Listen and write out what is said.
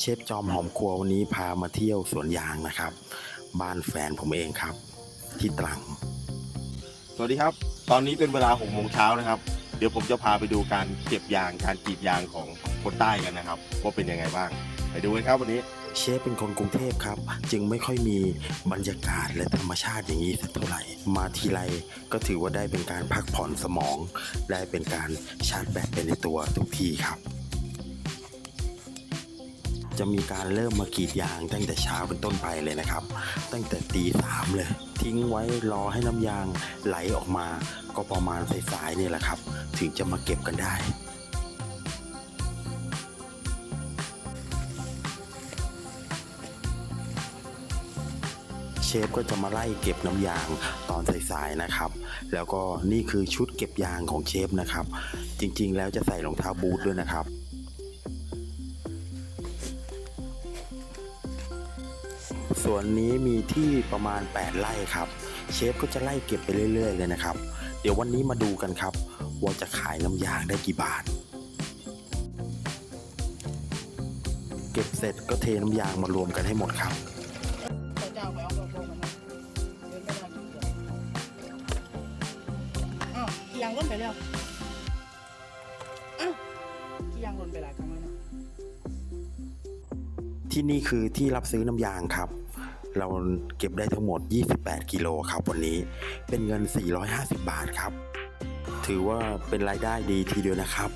เชฟจอมหอมครัววันนี้พามาเที่ยวสวนยางนะครับ บ้านแฟนผมเองครับ ที่ตรัง สวัสดีครับ ตอนนี้เป็นเวลา6โมงเช้านะครับ เดี๋ยวผมจะพาไปดูการเก็บยางการกรีดยางของคนใต้กันนะครับว่าเป็นยังไงบ้าง ไปดูกันครับวันนี้ เชฟเป็นคนกรุงเทพครับ จึงไม่ค่อยมีบรรยากาศและธรรมชาติอย่างนี้สักเท่าไหร่มาทีไรก็ถือว่าได้เป็นการพักผ่อนสมอง ได้เป็นการชาร์จแบตไปในตัวทุกทีครับ จะมีการเริ่มมากรีดยางตั้งแต่เช้าเป็นต้นไปเลยนะครับ ตั้งแต่ตีสามเลย ทิ้งไว้รอให้น้ำยางไหลออกมา ก็ประมาณสายๆนี่แหละครับ ถึงจะมาเก็บกันได้เชฟก็จะมาไล่เก็บน้ำยางตอนสายๆนะครับ แล้วก็นี่คือชุดเก็บยางของเชฟนะครับ จริงๆ แล้วจะใส่รองเท้าบูทด้วยนะครับ ส่วนนี้มีที่ประมาณ 8 ไร่ครับ เชฟก็จะไล่เก็บไปเรื่อย ๆ เลยนะครับ เดี๋ยววันนี้มาดูกันครับ ว่าจะขายน้ำยางได้กี่บาท เก็บเสร็จก็เทน้ำยางมารวมกันให้หมดครับพระเจ้าไปเอากระโปรงมันนะเดินไม่ได้ทุกอย่างอ้าวกี่ยางล้นไปแล้วอ้าวกี่ยางล้นไปหลายครั้งแล้วนะที่นี่คือที่รับซื้อน้ำยางครับ เราเก็บได้ทั้งหมด 28 กิโลครับวันนี้เป็นเงิน 450 บาทครับ ถือว่าเป็นรายได้ดีทีเดียวนะครับ